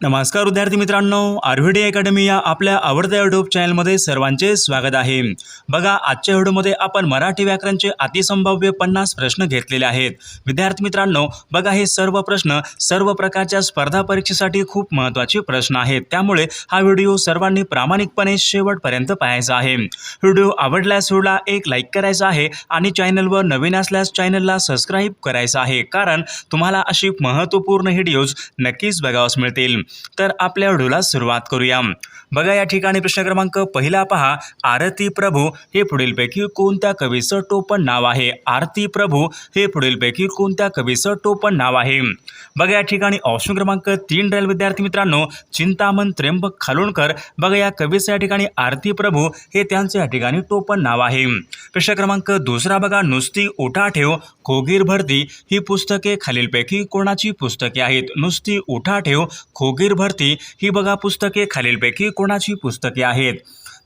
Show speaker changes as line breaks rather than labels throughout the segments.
नमस्कार विद्यार्थी मित्रांनो आरव्हीडी अकॅडमी या आपल्या आवडत्या युट्यूब चॅनलमध्ये सर्वांचे स्वागत आहे. बघा आजच्या व्हिडिओमध्ये आपण मराठी व्याकरणचे अतिसंभाव्य पन्नास प्रश्न घेतलेले आहेत. विद्यार्थी मित्रांनो बघा हे सर्व प्रश्न सर्व प्रकारच्या स्पर्धा परीक्षेसाठी खूप महत्त्वाचे प्रश्न आहेत. त्यामुळे हा व्हिडिओ सर्वांनी प्रामाणिकपणे शेवटपर्यंत पाहायचा आहे. व्हिडिओ आवडल्यास व्हिडिओला एक लाईक करायचा आहे आणि चॅनलवर नवीन असल्यास चॅनलला सबस्क्राईब करायचं आहे. कारण तुम्हाला अशी महत्त्वपूर्ण व्हिडिओज नक्कीच बघावास मिळतील. तर आपल्या व्हिडिओला सुरुवात करूया. बघा या ठिकाणी प्रश्न क्रमांक पहिला पहा. आरती प्रभू हे पुढीलपैकी कोणत्या कवीचं टोपण नाव आहे? आरती प्रभू हे पुढीलपैकी कोणत्या कवीचं टोपण नाव आहे? बघा या ठिकाणी ऑप्शन क्रमांक तीन राहील विद्यार्थी मित्रांनो. चिंतामन त्र्यंबक खालोणकर. बघा या कवीचं या ठिकाणी आरती प्रभू हे त्यांचं या ठिकाणी टोपण नाव आहे. प्रश्न क्रमांक दुसरा बघा. नुसती उठा ठेव खोगीर भरती. ही पुस्तके खालीलपैकी कोणाची पुस्तके आहेत? नुसती उठा ठेव खोगीर भरती ही बघा पुस्तके खालीलपैकी कोणाची पुस्तके आहेत?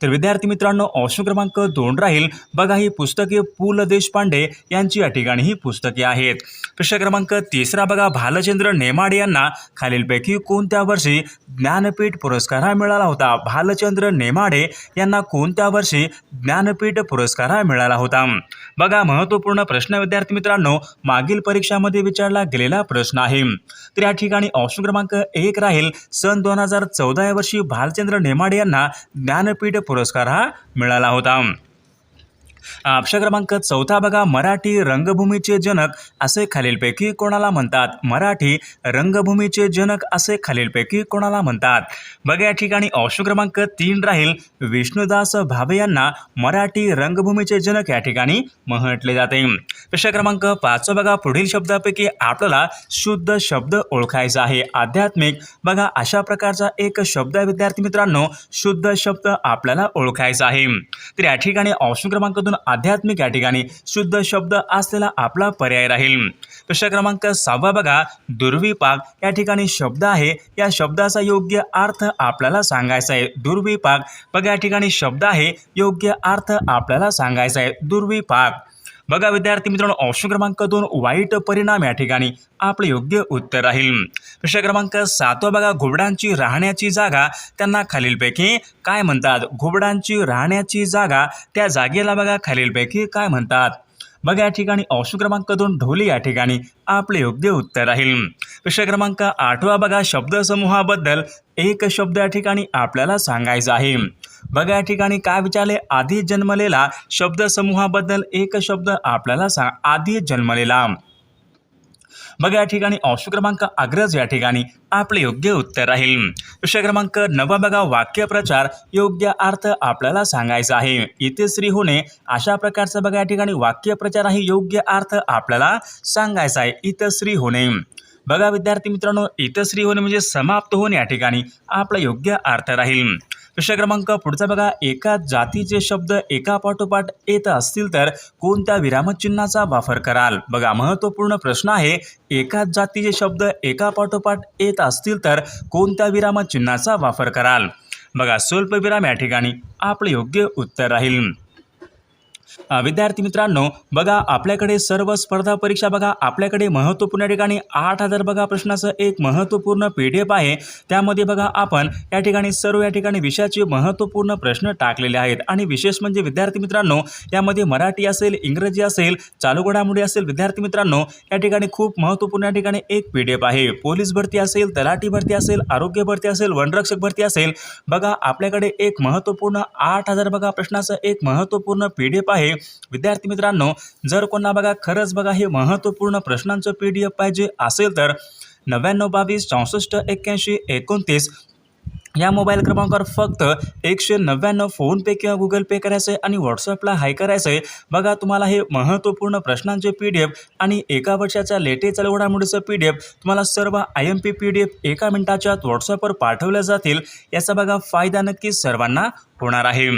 तर विद्यार्थी मित्रांनो ऑप्शन क्रमांक दोन राहील. बघा ही पुस्तके पु ल देशपांडे यांची या ठिकाणी ही पुस्तके आहेत. प्रश्न क्रमांक तिसरा बघा भालचंद्र नेमाडे यांना खालीलपैकी कोणत्या वर्षी ज्ञानपीठ पुरस्कार हा मिळाला होता? भालचंद्र नेमाडे यांना कोणत्या वर्षी ज्ञानपीठ पुरस्कार हा मिळाला होता? बघा महत्त्वपूर्ण प्रश्न विद्यार्थी मित्रांनो मागील परीक्षामध्ये विचारला गेलेला प्रश्न आहे. तर या ठिकाणी ऑप्शन क्रमांक एक राहील. सन दोन हजार चौदा या वर्षी भालचंद्र नेमाडे यांना ज्ञानपीठ पुरस्कार हा मिळाला होता. ऑप्शन क्रमांक चौथा बघा मराठी रंगभूमीचे जनक असे खालीलपैकी कोणाला म्हणतात? मराठी रंगभूमीचे जनक असे खालीलपैकी कोणाला म्हणतात? बघा या ठिकाणी ऑप्शन क्रमांक तीन राहील. विष्णुदास भावे यांना मराठी रंगभूमीचे जनक या ठिकाणी म्हटले जाते. प्रश्न क्रमांक पाच बघा पुढील शब्दापैकी आपल्याला शुद्ध शब्द ओळखायचा आहे. आध्यात्मिक बघा अशा प्रकारचा एक शब्द विद्यार्थी मित्रांनो शुद्ध शब्द आपल्याला ओळखायचा आहे. तर या ठिकाणी ऑप्शन क्रमांक दोन आध्यात्मिक या ठिकाणी शुद्ध शब्द असलेला आपला पर्याय राहील. प्रश्न क्रमांक सहावा बघा. दुर्विपाक या ठिकाणी शब्द आहे. या शब्दाचा योग्य अर्थ आपल्याला सांगायचा आहे. दुर्विपाक बघा या ठिकाणी शब्द आहे. योग्य अर्थ आपल्याला सांगायचा आहे. दुर्विपाक. बघा विद्यार्थी मित्रांनो ऑप्शन क्रमांक दोन वाईट परिणाम या ठिकाणी आपले योग्य उत्तर राहील. प्रश्न क्रमांक सातवा बघा घुबडांची राहण्याची जागा त्यांना खालीलपैकी काय म्हणतात? घुबडांची राहण्याची जागा त्या जागेला बघा खालीलपैकी काय म्हणतात? बघा या ठिकाणी ऑप्शन क्रमांक दोन ढोली या ठिकाणी आपले योग्य उत्तर राहील. प्रश्न क्रमांक आठवा बघा शब्दसमूहाबद्दल एक शब्द या ठिकाणी आपल्याला सांगायचा आहे. बघा या ठिकाणी काय विचारले? आधी जन्मलेला शब्दसमूहाबद्दल एक शब्द आपल्याला सांग. आधी जन्मलेला. बघा या ठिकाणी ऑप्शन क्रमांक अग्रज या ठिकाणी आपले योग्य उत्तर राहील. विषय क्रमांक नवा बघा वाक्यप्रचार योग्य अर्थ आपल्याला सांगायचा आहे. इतिश्री होणे अशा प्रकारचा बघा या ठिकाणी वाक्यप्रचार आहे योग्य अर्थ आपल्याला सांगायचा आहे. इतश्री होणे. बघा विद्यार्थी मित्रांनो इतश्री होणे म्हणजे समाप्त होणे या ठिकाणी आपला योग्य अर्थ राहील. प्रश्न क्रमांक पुढचा बघा. एका जातीचे शब्द एका पाठोपाठ येत असतील तर कोणत्या विरामचिन्हाचा वापर कराल? बघा महत्त्वपूर्ण प्रश्न आहे. एकाच जातीचे शब्द एका पाठोपाठ येत असतील तर कोणत्या विरामचिन्हाचा वापर कराल? बघा स्वल्पविराम या ठिकाणी आपले योग्य उत्तर राहील. विद्यार्थी मित्रांनो बघा आपल्याकडे सर्व स्पर्धा परीक्षा बघा आपल्याकडे महत्त्वपूर्ण ठिकाणी आठ हजार बघा प्रश्नाचं एक महत्त्वपूर्ण पी डी एफ आहे. त्यामध्ये बघा आपण या ठिकाणी सर्व या ठिकाणी विषयाचे महत्त्वपूर्ण प्रश्न टाकलेले आहेत. आणि विशेष म्हणजे विद्यार्थी मित्रांनो यामध्ये मराठी असेल इंग्रजी असेल चालू घडामोडी असेल विद्यार्थी मित्रांनो या ठिकाणी खूप महत्त्वपूर्ण या ठिकाणी एक पी डी एफ आहे. पोलीस भरती असेल तलाठी भरती असेल आरोग्य भरती असेल वनरक्षक भरती असेल बघा आपल्याकडे एक महत्त्वपूर्ण आठ हजार बघा प्रश्नाचं एक महत्त्वपूर्ण पी डी एफ आहे. विद्यार्थी मित्रांनो जर कोणा बघा खरंच बघा हे महत्त्वपूर्ण प्रश्नांचं पी डी एफ पाहिजे असेल तर नव्याण्णव बावीस चौसष्ट एक्क्याऐंशी एकोणतीस या मोबाईल क्रमांकावर फक्त एकशे नव्याण्णव फोनपे किंवा गुगल पे करायचं आहे आणि व्हॉट्सअपला हाय करायचं आहे बघा तुम्हाला हे महत्त्वपूर्ण प्रश्नांचे पी डी एफ आणि एका वर्षाच्या लेटेस्ट घडामोडीचं पी डी एफ तुम्हाला सर्व I M P P D F एका मिनिटाच्या आत व्हॉट्सअपवर पाठवल्या जातील. याचा बघा फायदा नक्की सर्वांना होणार आहे.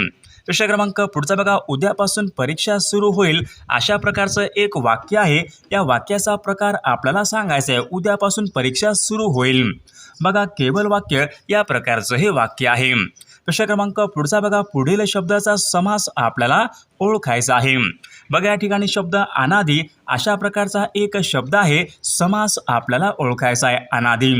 प्रश्न क्रमांक पुढचा बघा. उद्यापासून परीक्षा सुरू होईल अशा प्रकारचं एक वाक्य आहे. या वाक्याचा प्रकार आपल्याला सांगायचा आहे. उद्यापासून परीक्षा सुरू होईल. बघा केवळ वाक्य या प्रकारचं हे वाक्य आहे. प्रश्न क्रमांक पुढचा बघा. पुढील शब्दाचा समास आपल्याला ओळखायचा आहे. बघा या ठिकाणी शब्द अनादी अशा प्रकारचा एक शब्द आहे. समास आपल्याला ओळखायचा आहे. अनादी.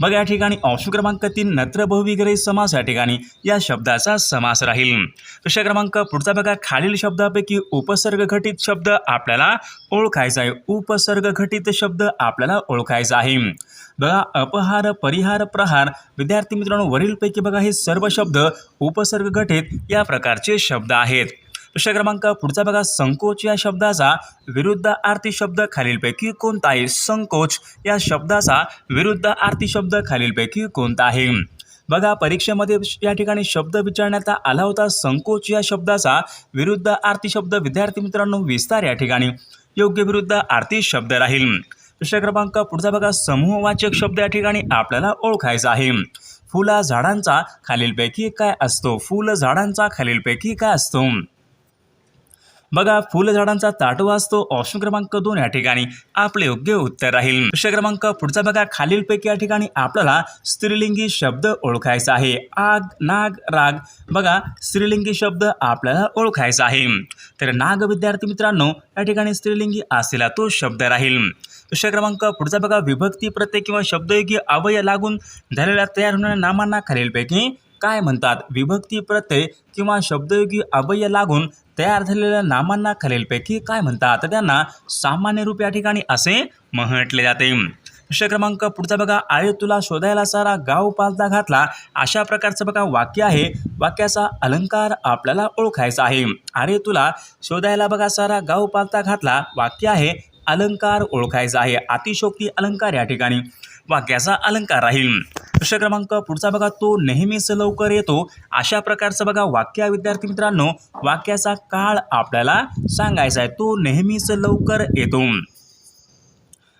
बघा या ठिकाणी ऑप्शन क्रमांक तीन नत्र बहुविग्रही समास या ठिकाणी या शब्दाचा समास राहील. प्रश्न क्रमांक पुढचा बघा खालील शब्दापैकी उपसर्ग घटित शब्द आपल्याला ओळखायचा आहे. उपसर्ग घटित शब्द आपल्याला ओळखायचा आहे. बघा अपहार परिहार प्रहार विद्यार्थी मित्रांनो वरीलपैकी बघा हे सर्व शब्द उपसर्ग घटित या प्रकारचे शब्द आहेत. प्रश्न क्रमांक पुढचा बघा. संकोच या शब्दाचा विरुद्ध आरती शब्द खालीलपैकी कोणता आहे? संकोच या शब्दाचा विरुद्ध आरती शब्द खालीलपैकी कोणता आहे? बघा परीक्षेमध्ये या ठिकाणी शब्द विचारण्यात आला होता. संकोच या शब्दाचा विरुद्ध आरती शब्द विद्यार्थी मित्रांनो विस्तार या ठिकाणी. योग्य विरुद्ध आरती शब्द राहील. प्रश्न क्रमांक पुढचा बघा. समूहवाचक शब्द या ठिकाणी आपल्याला ओळखायचा आहे. फुला झाडांचा खालीलपैकी काय असतो? फुल झाडांचा खालीलपैकी काय असतो? बघा फुलझाडांचा ताटवा असतो ऑप्शन क्रमांक दोन या ठिकाणी. आपले योग्य उत्तर राहील. प्रश्न क्रमांक पुढचा बघा खालीलपैकी या ठिकाणी आपल्याला स्त्रीलिंगी शब्द ओळखायचा आहे. आग नाग राग. बघा स्त्रीलिंगी शब्द आपल्याला ओळखायचा आहे. तर नाग विद्यार्थी मित्रांनो या ठिकाणी स्त्रीलिंगी असलेला तो शब्द राहील. प्रश्न क्रमांक पुढचा बघा विभक्ती प्रत्यय किंवा शब्दयोगी अवय लागून झालेल्या तयार होणाऱ्या नामांना खालीलपैकी काय म्हणतात? विभक्ती प्रत्यय किंवा शब्दयोगी अवय लागून तयार झालेल्या नामांना खालीलपैकी काय म्हणतात? त्यांना सामान्य रूप या ठिकाणी असे म्हटले जाते. प्रश्न क्रमांक पुढचा बघा. आळे तुला शोधायला सारा गाव पालता घातला. अशा प्रकारचं बघा वाक्य आहे. वाक्याचा अलंकार आपल्याला ओळखायचा आहे. अरे तुला शोधायला बघा सारा गाव पालता घातला. वाक्य आहे अलंकार ओळखायचा आहे. अतिशोक्ती अलंकार या ठिकाणी. वाक्याचा अलंकार राहील. प्रश्न क्रमांक पुढचा बघा तो नेहमीच लवकर येतो. अशा प्रकारचं बघा वाक्य विद्यार्थी मित्रांनो वाक्याचा काळ आपल्याला सांगायचा आहे. तो नेहमीच लवकर येतो.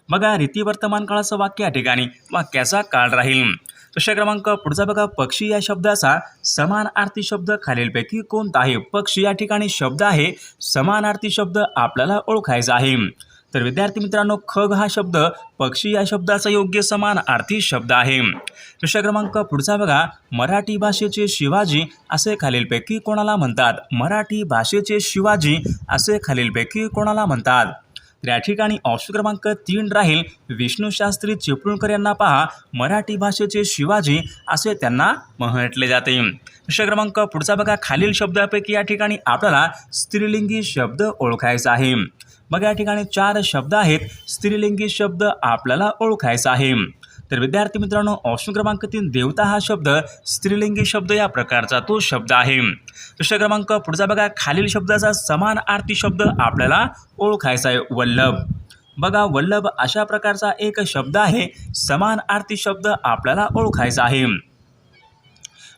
बघा रीती वर्तमान काळाचं वाक्य या ठिकाणी वाक्याचा काळ राहील. प्रश्न क्रमांक पुढचा बघा पक्षी या शब्दाचा समानार्थी शब्द खालीलपैकी कोणता आहे? पक्षी या ठिकाणी शब्द आहे समानार्थी शब्द आपल्याला ओळखायचा आहे. तर विद्यार्थी मित्रांनो खग हा शब्द पक्षी या शब्दाचा योग्य समान आर्थिक शब्द आहे. प्रश्न क्रमांक पुढचा बघा. मराठी भाषेचे शिवाजी असे खालीलपैकी कोणाला म्हणतात? मराठी भाषेचे शिवाजी असे खालीलपैकी कोणाला म्हणतात? तर या ठिकाणी ऑप्शन क्रमांक तीन राहील. विष्णूशास्त्री चिपळूणकर यांना पहा. मराठी भाषेचे शिवाजी असे त्यांना म्हटले जाते. प्रश्न क्रमांक पुढचा बघा. खालील शब्दापैकी या ठिकाणी आपल्याला स्त्रीलिंगी शब्द ओळखायचा आहे. बघा या ठिकाणी चार शब्द आहेत. स्त्रीलिंगी शब्द आपल्याला ओळखायचा आहे. तर विद्यार्थी मित्रांनो ऑप्शन क्रमांक तीन देवता हा शब्द स्त्रीलिंगी शब्द या प्रकारचा तो शब्द आहे. प्रश्न क्रमांक पुढचा बघा खालील शब्दाचा समान आरती शब्द आपल्याला ओळखायचा आहे. वल्लभ. बघा वल्लभ अशा प्रकारचा एक शब्द आहे. समान आरती शब्द आपल्याला ओळखायचा आहे.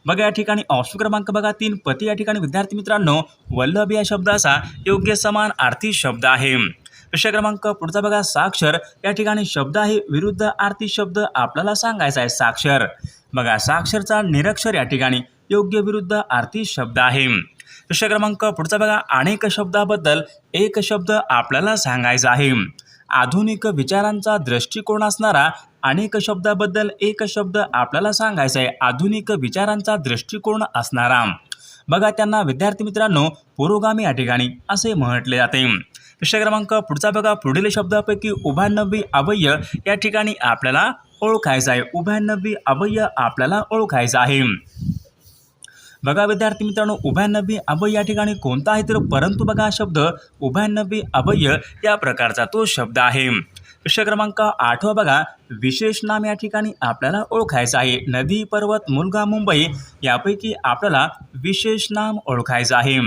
बघा या ठिकाणी ऑप्शन क्रमांक बघा तीन. पती या ठिकाणी विद्यार्थी मित्रांनो वल्लभ या शब्दाचा योग्य समान आर्थिक शब्द आहे. प्रश्न क्रमांक पुढचा बघा साक्षर. या ठिकाणी शब्द आहे विरुद्ध आरती शब्द आपल्याला सांगायचा आहे साक्षर. बघा साक्षरचा निरक्षर या ठिकाणी योग्य विरुद्ध आरती शब्द आहे. प्रश्न क्रमांक पुढचा बघा अनेक शब्दाबद्दल एक शब्द आपल्याला सांगायचा आहे. आधुनिक विचारांचा दृष्टिकोन असणारा अनेक शब्दाबद्दल एक शब्द आपल्याला सांगायचा आहे आधुनिक विचारांचा दृष्टिकोन असणारा. बघा त्यांना विद्यार्थी मित्रांनो पुरोगामी या ठिकाणी असे म्हटले जाते. प्रश्न क्रमांक पुढचा बघा पुढील शब्दापैकी उभयान्नवी अवयय या ठिकाणी आपल्याला ओळखायचा आहे. उभयान्नवी अवयय आपल्याला ओळखायचा आहे. बघा विद्यार्थी मित्रांनो उभ्याण्णवी अभय या ठिकाणी कोणता आहे तर परंतु बघा हा शब्द उभयान्नवी अभय या प्रकारचा तो शब्द आहे. प्रश्न क्रमांक आठवा बघा. विशेष नाम या ठिकाणी आपल्याला ओळखायचं आहे. नदी पर्वत मुलगा मुंबई यापैकी आपल्याला विशेष नाम ओळखायचं आहे.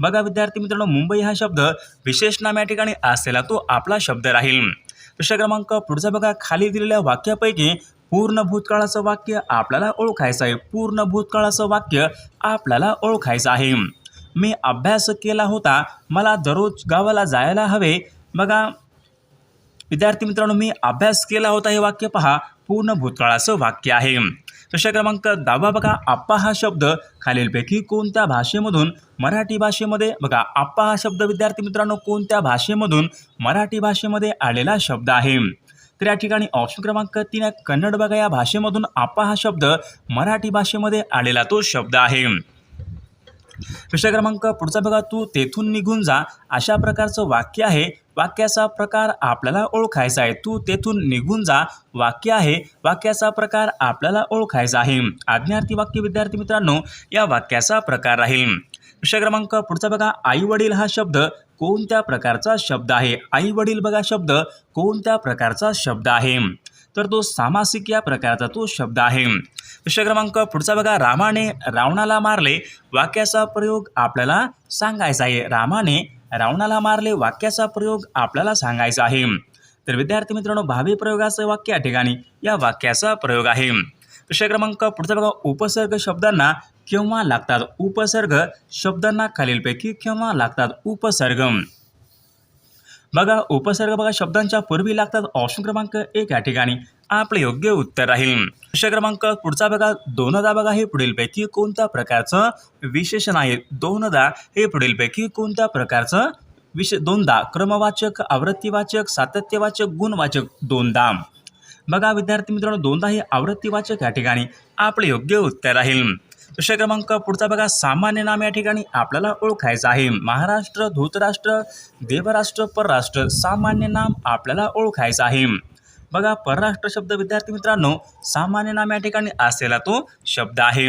बघा विद्यार्थी मित्रांनो मुंबई हा शब्द विशेष नाम या ठिकाणी असलेला तो आपला शब्द राहील. प्रश्न क्रमांक पुढचा बघा. खाली दिलेल्या वाक्यापैकी पूर्ण भूतकाळाचं वाक्य आपल्याला ओळखायचं आहे. पूर्ण भूतकाळाचं वाक्य आपल्याला ओळखायचं आहे. मी अभ्यास केला होता. मला दररोज गावाला जायला हवे. बघा विद्यार्थी मित्रांनो मी अभ्यास केला होता हे वाक्य पहा. पूर्ण भूतकाळाचं वाक्य आहे. प्रश्न क्रमांक दहावा बघा. आप्पा हा शब्द खालीलपैकी कोणत्या भाषेमधून? मराठी भाषेमध्ये बघा. आप्पा हा शब्द विद्यार्थी मित्रांनो कोणत्या भाषेमधून? मराठी भाषेमध्ये आलेला शब्द आहे. तर या ठिकाणी ऑप्शन क्रमांक तीन कन्नड बघा या भाषेमधून आप्पा हा शब्द मराठी भाषेमध्ये आलेला तो शब्द आहे. प्रश्न क्रमांक पुढचा बघा. तू तेथून निघून जा. अशा प्रकारचं वाक्य आहे. वाक्याचा प्रकार आपल्याला ओळखायचा आहे. तू तेथून निघून जा. वाक्य आहे. वाक्याचा प्रकार आपल्याला ओळखायचा आहे. आज्ञार्थी वाक्य विद्यार्थी मित्रांनो या वाक्याचा प्रकार राहील. विषय क्रमांक पुढचा बघा. आई वडील हा शब्द कोणत्या प्रकारचा शब्द आहे? आई वडील बघा शब्द कोणत्या प्रकारचा शब्द आहे? तर तो सामासिक या प्रकारचा तो शब्द आहे. विषय क्रमांक पुढचा बघा. रामाने रावणाला मारले. वाक्याचा प्रयोग आपल्याला सांगायचा आहे. रामाने रावणाला मारले वाक्याचा प्रयोग आपल्याला सांगायचा आहे. तर विद्यार्थी मित्रांनो भावी प्रयोगाचं वाक्य या ठिकाणी या वाक्याचा प्रयोग आहे. विषय क्रमांक पुढचा बघा. उपसर्ग शब्दांना केव्हा लागतात? उपसर्ग शब्दांना खालीलपैकी केव्हा लागतात? उपसर्ग. बघा उपसर्ग बघा शब्दांच्या पूर्वी लागतात ऑप्शन क्रमांक एक या ठिकाणी. आपले योग्य उत्तर राहील. प्रश्न क्रमांक पुढचा बघा. दोनदा बघा हे पुढीलपैकी कोणत्या प्रकारचं विशेषण आहे? दोनदा हे पुढीलपैकी कोणत्या प्रकारचं विशे दोनदा क्रमवाचक आवृत्तीवाचक सातत्यवाचक गुणवाचक दोनदा. बघा विद्यार्थी मित्रांनो दोनदा हे आवृत्तीवाचक या ठिकाणी आपले योग्य उत्तर राहील. प्रश्न क्रमांक पुढचा बघा. सामान्य नाम या ठिकाणी आपल्याला ओळखायचं आहे. महाराष्ट्र धृतराष्ट्र देवराष्ट्र परराष्ट्र सामान्य नाम आपल्याला ओळखायचं आहे. बघा परराष्ट्र शब्द विद्यार्थी मित्रांनो सामान्य नाम या ठिकाणी असलेला तो शब्द आहे.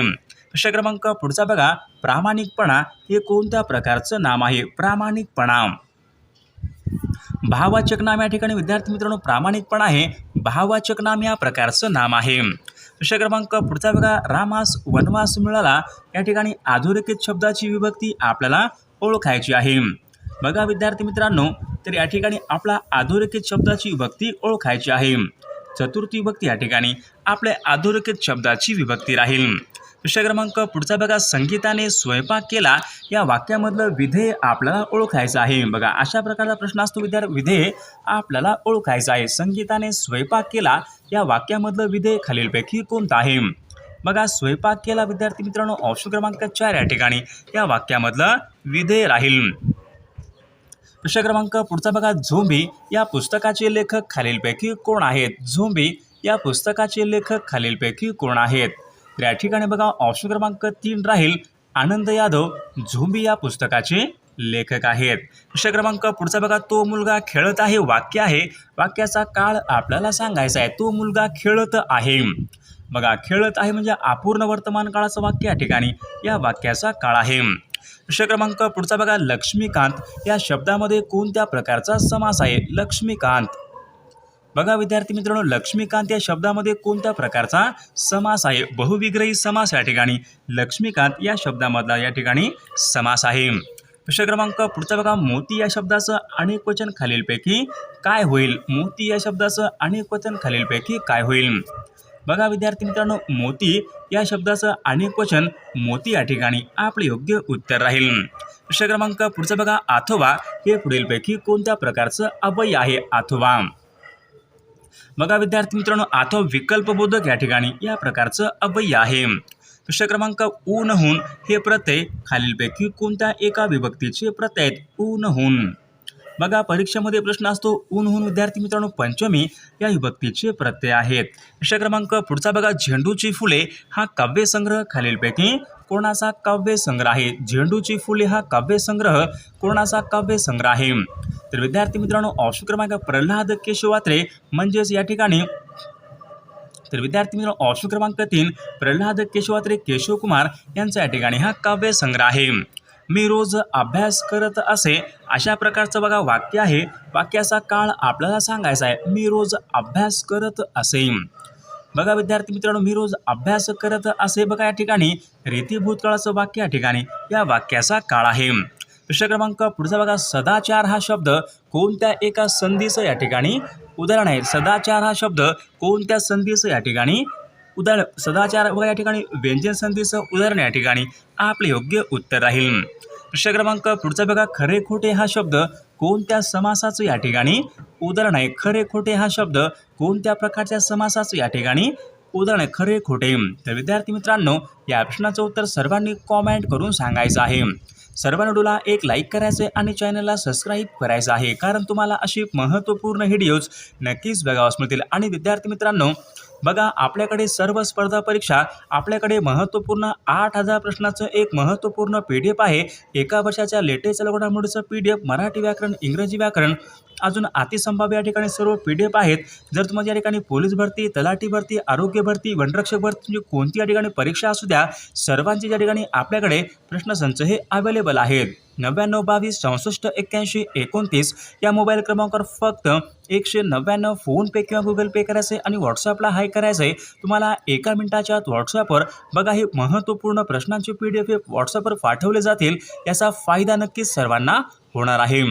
प्रश्न क्रमांक पुढचा बघा प्रामाणिकपणा हे कोणत्या प्रकारचं नाम आहे? प्रामाणिकपणा. भाववाचक नाम या ठिकाणी विद्यार्थी मित्रांनो प्रामाणिकपणा आहे भाववाचक नाम या प्रकारचं नाम आहे. प्रश्न क्रमांक पुढचा बघा रामास वनवास मिळाला या ठिकाणी अधोरेखित शब्दाची विभक्ती आपल्याला ओळखायची आहे. बघा विद्यार्थी मित्रांनो तर या ठिकाणी आपला अधोरेखित शब्दाची विभक्ती ओळखायची आहे. चतुर्थी विभक्ती या ठिकाणी आपल्या अधोरेखित शब्दाची विभक्ती राहील. विषय क्रमांक पुढचा बघा. संगीताने स्वयंपाक केला या वाक्यामधलं विधेय आपल्याला ओळखायचं आहे. बघा अशा प्रकारचा प्रश्न असतो विद्यार्थी. विधेय आपल्याला ओळखायचं आहे. संगीताने स्वयंपाक केला या वाक्यामधलं विधेय खालीलपैकी कोणतं आहे? बघा स्वयंपाक केला विद्यार्थी मित्रांनो ऑप्शन क्रमांक चार या ठिकाणी या वाक्यामधलं विधेय राहील. प्रश्न क्रमांक पुढचा बघा. झोंबी या पुस्तकाचे लेखक खालीलपैकी कोण आहेत? झोंबी या पुस्तकाचे लेखक खालीलपैकी कोण आहेत? तर या ठिकाणी बघा ऑप्शन क्रमांक तीन राहील. आनंद यादव झोंबी या पुस्तकाचे लेखक आहेत. प्रश्न क्रमांक पुढचा बघा. तो मुलगा खेळत आहे वाक्य आहे. वाक्याचा काळ आपल्याला सांगायचा आहे. तो मुलगा खेळत आहे. बघा खेळत आहे म्हणजे अपूर्ण वर्तमान काळाचं वाक्य या ठिकाणी. या वाक्याचा काळ आहे. विषय क्रमांक पुढचा बघा लक्ष्मीकांत. या शब्दामध्ये कोणत्या प्रकारचा समास आहे? लक्ष्मीकांत. बघा विद्यार्थी मित्रांनो लक्ष्मीकांत या शब्दामध्ये कोणत्या प्रकारचा समास आहे? बहुविग्रही समास या ठिकाणी. लक्ष्मीकांत या शब्दामधला या ठिकाणी समास आहे. प्रश्न क्रमांक पुढचा बघा मोती या शब्दाचं अनेक वचन खालीलपैकी काय होईल? मोती या शब्दाचं अनेक वचन खालीलपैकी काय होईल? बघा विद्यार्थी मित्रांनो मोती या शब्दाचं अनेक वचन मोती या ठिकाणी आपले योग्य उत्तर राहील. प्रश्न क्रमांक पुढचा बघा आथोबा हे पुढीलपैकी कोणत्या प्रकारचं अवय आहे आथोबा? बघा विद्यार्थी मित्रांनो आथो विकल्पबोधक या ठिकाणी या प्रकारचं अवय्य आहे. प्रश्न क्रमांक ऊनहून हे प्रत्यय खालीलपैकी कोणत्या एका विभक्तीचे प्रत्यय आहेत? ऊनहून. बघा परीक्षेमध्ये प्रश्न असतो ऊन ऊन विद्यार्थी मित्रांनो पंचमी या विभक्तीचे प्रत्यय आहेत. विषय क्रमांक पुढचा बघा झेंडूची फुले हा काव्यसंग्रह खालीलपैकी कोणाचा काव्यसंग्रह आहे? झेंडूची फुले हा काव्यसंग्रह कोणाचा काव्यसंग्रह आहे? तर विद्यार्थी मित्रांनो ऑप्शन क्रमांक प्रल्हाद केशवात्रे म्हणजेच या ठिकाणी. तर विद्यार्थी मित्रांनो ऑप्शन क्रमांक तीन प्रल्हाद केशवात्रे केशवकुमार यांचा या ठिकाणी हा काव्यसंग्रह आहे. मी रोज अभ्यास करत असे अशा प्रकारचं बघा वाक्य आहे. वाक्याचा काळ आपल्याला सांगायचा आहे. मी रोज अभ्यास करत असे. बघा विद्यार्थी मित्रांनो मी रोज अभ्यास करत असे बघा या ठिकाणी. रेती भूतकाळाचं वाक्य या ठिकाणी. या वाक्याचा काळ आहे. प्रश्न क्रमांक पुढचा बघा सदाचार हा शब्द कोणत्या एका संधीचं या ठिकाणी उदाहरण आहे. सदाचार हा शब्द कोणत्या संधीचं या ठिकाणी उदाहरण सदाचार व या ठिकाणी व्यंजन संधीचं उदाहरण या ठिकाणी आपले योग्य उत्तर राहील. प्रश्न क्रमांक पुढचा बघा खरे खोटे हा शब्द कोणत्या समासाचं या ठिकाणी उदाहरण आहे खरे खोटे हा शब्द कोणत्या प्रकारच्या समासाचं या ठिकाणी उदाहरण आहे खरे खोटे. तर विद्यार्थी मित्रांनो या प्रश्नाचं उत्तर सर्वांनी कॉमेंट करून सांगायचं आहे. सर्वांनी एक लाईक करायचं आहे आणि चॅनलला सबस्क्राईब करायचं आहे. कारण तुम्हाला अशी महत्त्वपूर्ण व्हिडिओज नक्कीच बघावास मिळतील आणि विद्यार्थी मित्रांनो बघा आपल्याकडे सर्व स्पर्धा परीक्षा आपल्याकडे महत्त्वपूर्ण आठ हजार प्रश्नाचं एक महत्त्वपूर्ण पी डी एफ आहे. एका वर्षाच्या लेटेस्ट घडामोडीचं पी डी एफ मराठी व्याकरण इंग्रजी व्याकरण अजून अतिसंभाव्य या ठिकाणी सर्व पी डी एफ आहेत. जर तुम्हाला या ठिकाणी पोलीस भरती तलाठी भरती आरोग्य भरती वनरक्षक भरती कोणती या ठिकाणी परीक्षा असू द्या सर्वांची या ठिकाणी आपल्याकडे प्रश्नसंच हे अवेलेबल आहेत. नव्याण्णव बावीस चौसष्ट एक्क्याऐंशी एकोणतीस या मोबाईल क्रमांकावर फक्त एकशे नव्याण्णव फोनपे किंवा गुगल पे करायचं आहे आणि व्हॉट्सअपला हाय करायचं. आहे तुम्हाला एका मिनिटाच्या आत व्हॉट्सअपवर बघा हे महत्त्वपूर्ण प्रश्नांचे पी डी एफ व्हॉट्सअपवर पाठवले जातील. याचा फायदा नक्कीच सर्वांना होणार आहे.